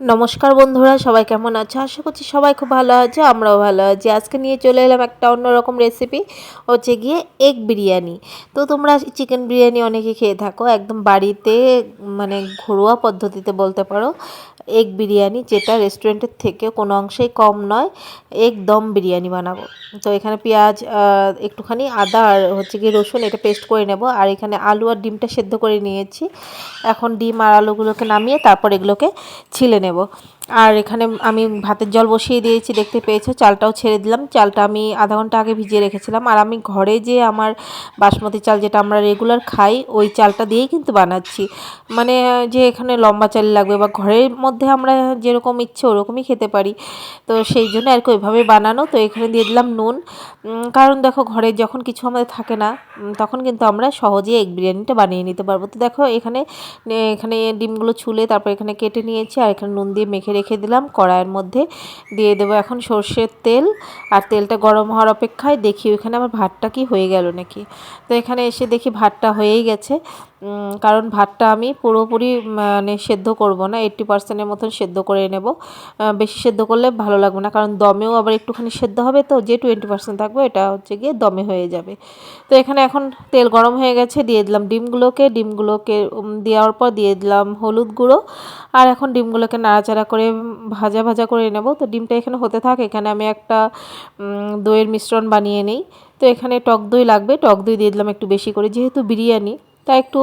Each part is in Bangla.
নমস্কার বন্ধুরা, সবাই কেমন আছো? আশা করছি সবাই খুব ভালো আছে, আমরাও ভালো আছি। আজকে নিয়ে চলে এলাম একটা অন্যরকম রেসিপি হচ্ছে গিয়ে এগ বিরিয়ানি। তো তোমরা চিকেন বিরিয়ানি অনেকে খেয়ে থাকো, একদম বাড়িতে মানে ঘরোয়া পদ্ধতিতে বলতে পারো। এগ বিরিয়ানি, যেটা রেস্টুরেন্টের থেকে কোনো অংশেই কম নয়, এগ দম বিরিয়ানি বানাবো। তো এখানে পেঁয়াজ একটুখানি আদা আর হচ্ছে কি রসুন, এটা পেস্ট করে নেব। আর এখানে আলু আর ডিমটা সেদ্ধ করে নিয়েছি। এখন ডিম আর আলুগুলোকে নামিয়ে তারপর এগুলোকে ছিলে নেব। আর এখানে আমি ভাতের জল বসিয়ে দিয়েছি, দেখতে পেয়েছ? চালটাও ছেড়ে দিলাম। চালটা আমি আধা ঘণ্টা আগে ভিজিয়ে রেখেছিলাম। আর আমি ঘরে যে আমার বাসমতি চাল যেটা আমরা রেগুলার খাই, ওই চালটা দিয়েই কিন্তু বানাচ্ছি। মানে যে এখানে লম্বা চাল লাগবে বা ঘরের মধ্যে আমরা যেরকম ইচ্ছে ওরকমই খেতে পারি। তো সেই জন্য আর কি ওইভাবে বানানো। তো এখানে দিয়ে দিলাম নুন। কারণ দেখো ঘরে যখন কিছু আমাদের থাকে না তখন কিন্তু আমরা সহজে এগ বিরিয়ানিটা বানিয়ে নিতে পারব। তো দেখো এখানে এখানে ডিমগুলো ছুলে তারপর এখানে কেটে নিয়েছি, আর এখানে নুন দিয়ে মেখে রেখে দিলাম, কড়াইয়ের মধ্যে দিয়ে দেবো এখন সর্ষের তেল আর তেলটা গরম হওয়ার অপেক্ষায় দেখি ওইখানে আমার ভাতটা কি হয়ে গেল নাকি। তো এখানে এসে দেখি ভাতটা হয়েই গেছে। কারণ ভাতটা আমি পুরোপুরি মানে সেদ্ধ করব না এইট্টি পার্সেন্টের মতন সেদ্ধ করে নেব। বেশি সেদ্ধ করলে ভালো লাগবে না, কারণ দমেও আবার একটুখানি সেদ্ধ হবে তো, যে টোয়েন্টি পার্সেন্ট থাকবে এটা হচ্ছে গিয়ে দমে হয়ে যাবে। তো এখানে এখন তেল গরম হয়ে গেছে, দিয়ে দিলাম ডিমগুলোকে। ডিমগুলোকে দেওয়ার পর দিয়ে দিলাম হলুদ গুঁড়ো। আর এখন ডিমগুলোকে নাড়াচাড়া করে ভাজা ভাজা করে নেব। তো ডিমটা এখানে হতে থাক, এখানে আমি একটা দইয়ের মিশ্রণ বানিয়ে নিই। তো এখানে টক দই লাগবে, টক দই দিয়ে দিলাম একটু বেশি করে, যেহেতু বিরিয়ানি। তা একটু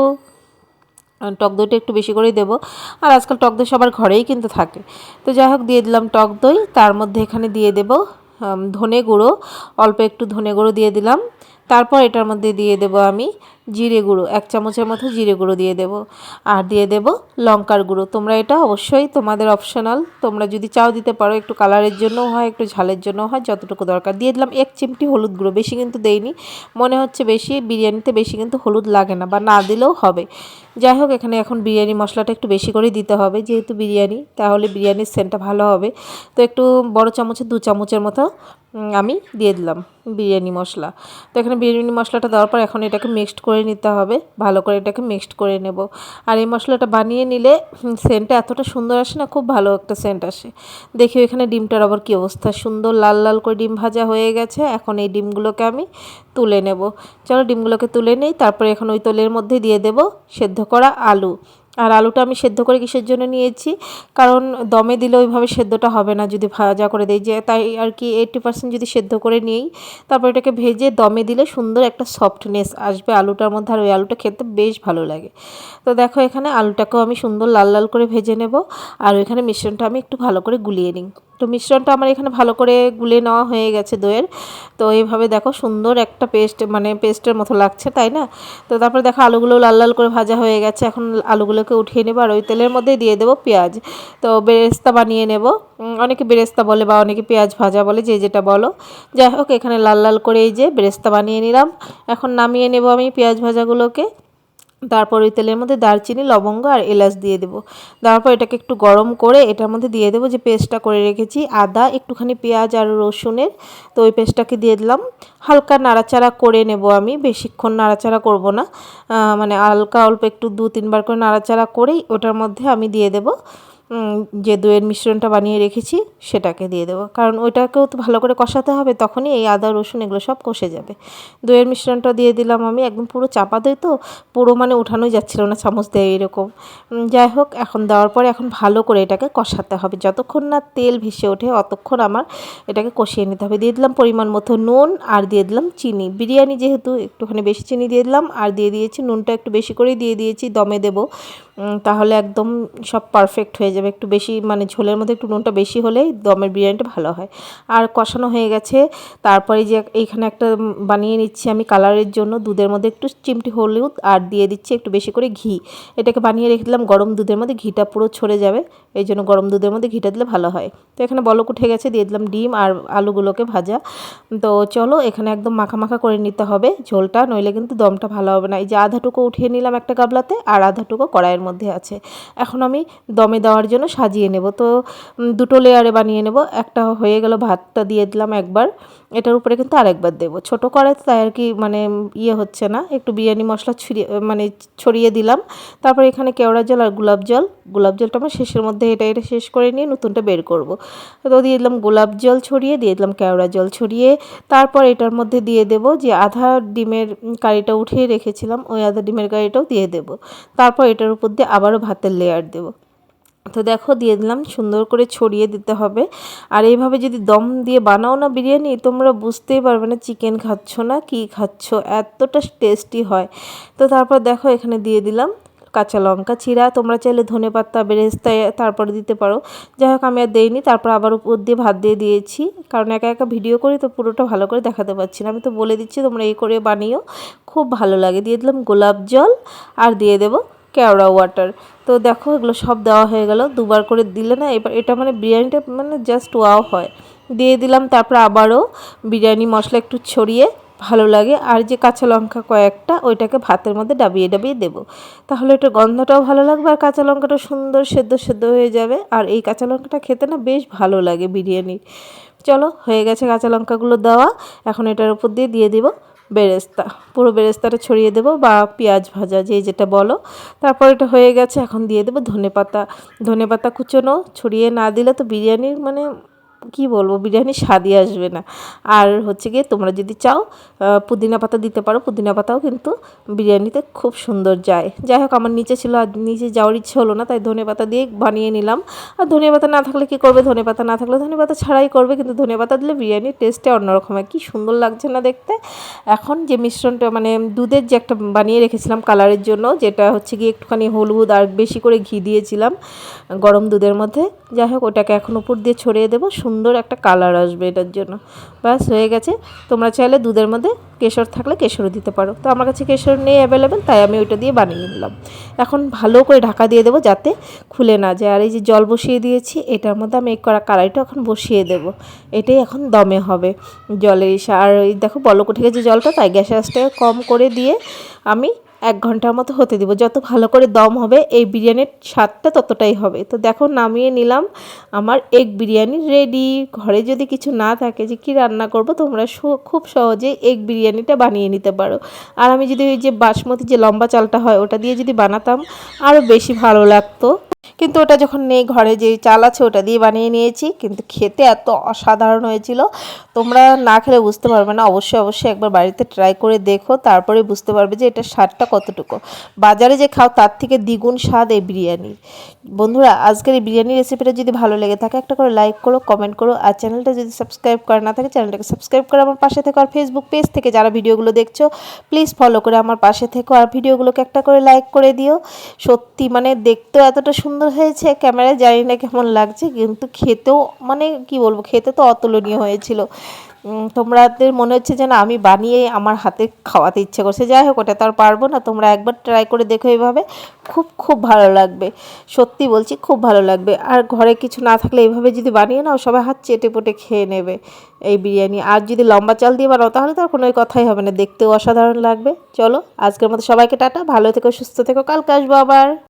টক দইটা একটু বেশি করেই দেবো। আর আজকাল টক দই সবার ঘরেই কিন্তু থাকে। তো যাই হোক, দিয়ে দিলাম টক দই। তার মধ্যে এখানে দিয়ে দেব ধনে গুঁড়ো। অল্প একটু ধনে গুঁড়ো দিয়ে দিলাম। তারপর এটার মধ্যে দিয়ে দেব আমি জিরে গুঁড়ো, এক চামচের মতো জিরে গুঁড়ো দিয়ে দেব। আর দিয়ে দেব লঙ্কার গুঁড়ো। তোমরা এটা অবশ্যই তোমাদের অপশনাল তোমরা যদি চাও দিতে পারো, একটু কালারের জন্য হয়, একটু ঝালের জন্য হয়, যতটুকু দরকার। দিয়ে দিলাম এক চিমটি হলুদ গুঁড়ো, বেশি কিন্তু দেইনি। মনে হচ্ছে বেশি বিরিয়ানিতে বেশি কিন্তু হলুদ লাগে না, বা না দিলেও হবে। যাই হোক, এখানে এখন বিরিয়ানি মশলাটা একটু বেশি করে দিতে হবে, যেহেতু বিরিয়ানি, তাহলে বিরিয়ানির সেন্টটা ভালো হবে। তো একটু বড় চামচের দু চামচের মতো আমি দিয়ে দিলাম বিরিয়ানি মশলা। তো এখানে বিরিয়ানি মশলাটা দেওয়ার পর এখন এটাকে মিক্সড করে নিতে হবে, ভালো করে এটাকে মিক্সড করে নেব। আর এই মশলাটা বানিয়ে নিলে সেন্টটা এতটা সুন্দর আসে না, খুব ভালো একটা সেন্ট আসে। দেখি এখানে ডিমটার আবার কী অবস্থা, সুন্দর লাল লাল করে ডিম ভাজা হয়ে গেছে, এখন এই ডিমগুলোকে আমি তুলে নেব। চলো ডিমগুলোকে তুলে নেই, তারপরে এখন ওই তেলের মধ্যে দিয়ে দেব সেদ্ধ করা আলু। আর আলুটা আমি সেদ্ধ করে কিসের জন্য নিয়েছি? কারণ দমে দিলে ওইভাবে সেদ্ধটা হবে না যদি ভাজা করে দিই। যে তাই আর কি এইটটি পার্সেন্ট যদি সেদ্ধ করে নিই, তারপর এটাকে ভেজে দমে দিলে সুন্দর একটা সফটনেস আসবে আলুটার মধ্যে। আর ওই আলুটা খেতে বেশ ভালো লাগে। তো দেখো এখানে আলুটাকেও আমি সুন্দর লাল লাল করে ভেজে নেব। আর ওইখানে মিশ্রণটা আমি একটু ভালো করে গুলিয়ে নিই। তো মিশ্রণটা আমার এখানে ভালো করে গুলে নেওয়া হয়ে গেছে দইয়ের। তো এইভাবে দেখো সুন্দর একটা পেস্ট মানে পেস্টের মতো লাগছে, তাই না? তো তারপরে দেখো আলুগুলো লাল লাল করে ভাজা হয়ে গেছে। এখন আলুগুলোকে উঠিয়ে নেব আর ওই তেলের মধ্যে দিয়ে দেবো পেঁয়াজ। তো বেরেস্তা বানিয়ে নেব। অনেকে বেরেস্তা বলে বা অনেকে পেঁয়াজ ভাজা বলে, যে যেটা বলো। যাই হোক, এখানে লাল লাল করে এই যে বেরেস্তা বানিয়ে নিলাম। এখন নামিয়ে নেব আমি পেঁয়াজ ভাজাগুলোকে। তারপর ওই তেলের মধ্যে দারচিনি, লবঙ্গ আর এলাচ দিয়ে দেবো। দেওয়ার পর এটাকে একটু গরম করে এটার মধ্যে দিয়ে দেবো যে পেস্টটা করে রেখেছি, আদা, একটুখানি পেঁয়াজ আর রসুনের। তো ওই পেস্টটাকে দিয়ে দিলাম। হালকা নাড়াচাড়া করে নেব আমি, বেশিক্ষণ নাড়াচাড়া করব না। মানে হালকা অল্প একটু দু তিনবার করে নাড়াচাড়া করেই ওটার মধ্যে আমি দিয়ে দেবো। যে দইয়ের মিশ্রণটা বানিয়ে রেখেছি, সেটাকে দিয়ে দেবো। কারণ ওইটাকেও তো ভালো করে কষাতে হবে, তখনই এই আদা, রসুন এগুলো সব কষে যাবে। দইয়ের মিশ্রণটা দিয়ে দিলাম আমি, একদম পুরো চাপা দই তো, পুরো মানে উঠানোই যাচ্ছিল না, চামচ দেয় এরকম যাই হোক, এখন দেওয়ার পরে এখন ভালো করে এটাকে কষাতে হবে। যতক্ষণ না তেল ভেসে ওঠে, অতক্ষণ আমার এটাকে কষিয়ে নিতে হবে। দিয়ে দিলাম পরিমাণ মতো নুন আর দিয়ে দিলাম চিনি। বিরিয়ানি যেহেতু একটুখানি বেশি চিনি দিয়ে দিলাম, আর দিয়ে দিয়েছি নুনটা একটু বেশি করেই দিয়ে দিয়েছি, দমে দেবো। তাহলে একদম সব পারফেক্ট হয়ে যাবে। একটু বেশি মানে ঝোলের মধ্যে একটু নুনটা বেশি হলেই দমের বিরিয়ানিটা ভালো হয়। আর কষানো হয়ে গেছে। তারপরে যে এইখানে একটা বানিয়ে নিচ্ছি আমি কালারের জন্য। দুধের মধ্যে একটু চিমটি হলুদ আর দিয়ে দিচ্ছি একটু বেশি করে ঘি। এটাকে বানিয়ে রেখে দিলাম গরম দুধের মধ্যে। ঘিটা পুরো ছড়ে যাবে। এই জন্য গরম দুধের মধ্যে ঘিটা দিলে ভালো হয়। তো এখানে বলক উঠে গেছে, দিয়ে দিলাম ডিম আর আলুগুলোকে ভাজা। তো চলো, এখানে একদম মাখা মাখা করে নিতে হবে ঝোলটা, নইলে কিন্তু দমটা ভালো হবে না। এই যে আধাটুকু উঠিয়ে নিলাম একটা গাবলাতে, আর আধাটুকু কড়াইয়ের মধ্যে আছে। এখন আমি দমে দেওয়ার জন্য সাজিয়ে নেব। তো দুটো লেয়ারে বানিয়ে নেব। একটা হয়ে গেল, ভাতটা দিয়ে দিলাম একবার। এটার উপরে কিন্তু আরেকবার দেবো। ছোটো কড়াইতে তাই আর কি মানে ইয়ে হচ্ছে না। একটু বিরিয়ানি মশলা ছড়িয়ে মানে ছড়িয়ে দিলাম। তারপর এখানে কেওড়া জল আর গোলাপ জল। গোলাপ জলটা আমার শেষের মধ্যে এটা এটা শেষ করে নিয়ে নতুনটা বের করব। তো, দিয়ে দিলাম গোলাপ জল ছড়িয়ে, দিয়ে দিলাম কেওড়া জল ছড়িয়ে। তারপর এটার মধ্যে দিয়ে দেব যে আধা ডিমের কারিটা উঠিয়ে রেখেছিলাম, ওই আধা ডিমের কারিটাও দিয়ে দেব। তারপর এটার উপর দিয়ে আবারও ভাতের লেয়ার দেবো। তো দেখো, দিয়ে দিলাম, সুন্দর করে ছড়িয়ে দিতে হবে। আর এইভাবে যদি দম দিয়ে বানাও না বিরিয়ানি, তোমরা বুঝতেই পারবে না চিকেন খাচ্ছ না, কি খাচ্ছ, এতটা টেস্টি হয়। তো তারপর দেখো, এখানে দিয়ে দিলাম কাঁচা লঙ্কা চিরা তোমরা চাইলে ধনে পাতা, বেরেস্তা তারপরে দিতে পারো। যাই হোক, আমি আর দেইনি, তারপর আবার উপর দিয়ে ভাত দিয়ে দিয়েছি। কারণ একা একা ভিডিও করি, তো পুরোটা ভালো করে দেখাতে পারছি না। আমি তো বলে দিচ্ছি, তোমরা এই করে বানিও, খুব ভালো লাগে। দিয়ে দিলাম গোলাপ জল, আর দিয়ে দেবো কেওড়া ওয়াটার তো দেখো, এগুলো সব দেওয়া হয়ে গেল। দুবার করে দিলে না, এবার এটা মানে বিরিয়ানিটা মানে জাস্ট ওয়াও হয়। দিয়ে দিলাম, তারপর আবারও বিরিয়ানি মশলা একটু ছড়িয়ে ভালো লাগে। আর যে কাঁচা লঙ্কা কয়েকটা, ওইটাকে ভাতের মধ্যে ডাবিয়ে ডাবিয়ে দেবো। তাহলে এটার গন্ধটাও ভালো লাগবে, আর কাঁচা লঙ্কাটা সুন্দর সেদ্ধ সেদ্ধ হয়ে যাবে। আর এই কাঁচা লঙ্কাটা খেতে না বেশ ভালো লাগে বিরিয়ানির চলো, হয়ে গেছে কাঁচা লঙ্কাগুলো দেওয়া। এখন এটার উপর দিয়ে দিয়ে দিব বেরেস্তা, পুরো বেরেস্তাটা ছড়িয়ে দেবো বা পেঁয়াজ ভাজা, যে যেটা বলো। তারপর এটা হয়ে গেছে, এখন দিয়ে দেবো ধনে পাতা ধনে পাতা কুচোনো, ছড়িয়ে না দিলে তো বিরিয়ানির মানে কি বলব বিরিয়ানির স্বাদই আসবে না। আর হচ্ছে গিয়ে তোমরা যদি চাও পুদিনা পাতা দিতে পারো। পুদিনা পাতাও কিন্তু বিরিয়ানিতে খুব সুন্দর যায়। যাই হোক, আমার নিচে ছিল, আর নিচে যাওয়ার ইচ্ছে হলো না, তাই ধনে পাতা দিয়ে বানিয়ে নিলাম। আর ধনে পাতা না থাকলে কি করবে? ধনে পাতা না থাকলে ধনে পাতা ছাড়াই করবে, কিন্তু ধনে পাতা দিলে বিরিয়ানির টেস্টে অন্যরকম হয়। কি সুন্দর লাগছে না দেখতে? এখন যে মিশ্রণটা মানে দুধের যে একটা বানিয়ে রেখেছিলাম কালারের জন্য, যেটা হচ্ছে গিয়ে একটুখানি হলুদ আর বেশি করে ঘি দিয়েছিলাম গরম দুধের মধ্যে। যাই হোক, ওটাকে এখন উপর দিয়ে ছড়িয়ে দেবো। সুন্দর একটা কালার আসবে এটার জন্য। ব্যাস, হয়ে গেছে। তোমরা চাইলে দুধের মধ্যে কেশর থাকলে কেশরও দিতে পারো। তো আমার কাছে কেশর নেই অ্যাভেলেবেল তাই আমি ওইটা দিয়ে বানিয়ে নিলাম। এখন ভালো করে ঢাকা দিয়ে দেবো যাতে খুলে না যায়। আর এই যে জল বসিয়ে দিয়েছি, এটার মধ্যে আমি এক করা কড়াইটা এখন বসিয়ে দেবো। এটাই এখন দমে হবে জলে এসে আর এই দেখো, বলক উঠে গেছে জলটা, তাই গ্যাসের আঁচটা কম করে দিয়ে আমি এক ঘণ্টার মতো হতে দিব। যত ভালো করে দম হবে, এই বিরিয়ানির স্বাদটা ততটাই হবে। তো দেখো, নামিয়ে নিলাম। আমার এগ বিরিয়ানি রেডি ঘরে যদি কিছু না থাকে যে কি রান্না করব, তোমরা খুব সহজে এগ বিরিয়ানিটা বানিয়ে নিতে পারো। আর আমি যদি ওই যে বাসমতি যে লম্বা চালটা হয়, ওটা দিয়ে যদি বানাতাম আরও বেশি ভালো লাগতো। কিন্তু ওটা যখন নেই ঘরে যে চাল আছে ওটা দিয়ে বানিয়ে নিয়েছি, কিন্তু খেতে এত অসাধারণ হয়েছিল। তোমরা না খেলে বুঝতে পারবে না, অবশ্যই অবশ্যই একবার বাড়িতে ট্রাই করে দেখো, তারপরে বুঝতে পারবে যে এটা স্বাদটা কতটুকু। বাজারে যে খাও তার থেকে দ্বিগুণ স্বাদ এই বিরিয়ানির বন্ধুরা, আজকের এই বিরিয়ানি রেসিপিটা যদি ভালো লেগে থাকে, একটা করে লাইক করো কমেন্ট করো, আর চ্যানেলটা যদি সাবস্ক্রাইব করা না থাকে চ্যানেলটাকে সাবস্ক্রাইব করে আমার পাশে থেকে। আর ফেসবুক পেজ থেকে যারা ভিডিওগুলো দেখছ প্লিজ ফলো করে আমার পাশে থেকো। আর ভিডিওগুলোকে একটা করে লাইক করে দিও। সত্যি মানে দেখতেও এতটা সুন্দর হয়েছে ক্যামেরায় জানি না কেমন লাগছে কিন্তু খেতেও মানে কি বলব খেতে তো অতুলনীয় হয়েছিল। উম, তোমাদের মনে হচ্ছে যেন আমি বানিয়ে আমার হাতে খাওয়াতে ইচ্ছে করছে। যাই হোক ওটা তো আর পারব না তোমরা একবার ট্রাই করে দেখো এইভাবে খুব খুব ভালো লাগবে সত্যি বলছি খুব ভালো লাগবে। আর ঘরে কিছু না থাকলে এইভাবে যদি বানিয়ে নাও সবাই হাত চেটে পুটে খেয়ে নেবে এই বিরিয়ানি। আর যদি লম্বা চাল দিয়ে বানাও তাহলে তো আর কোনো কথাই হবে না দেখতেও অসাধারণ লাগবে। চলো আজকের মতো সবাইকে টাটা ভালো থেকো সুস্থ থেকো কালকে আসব আবার।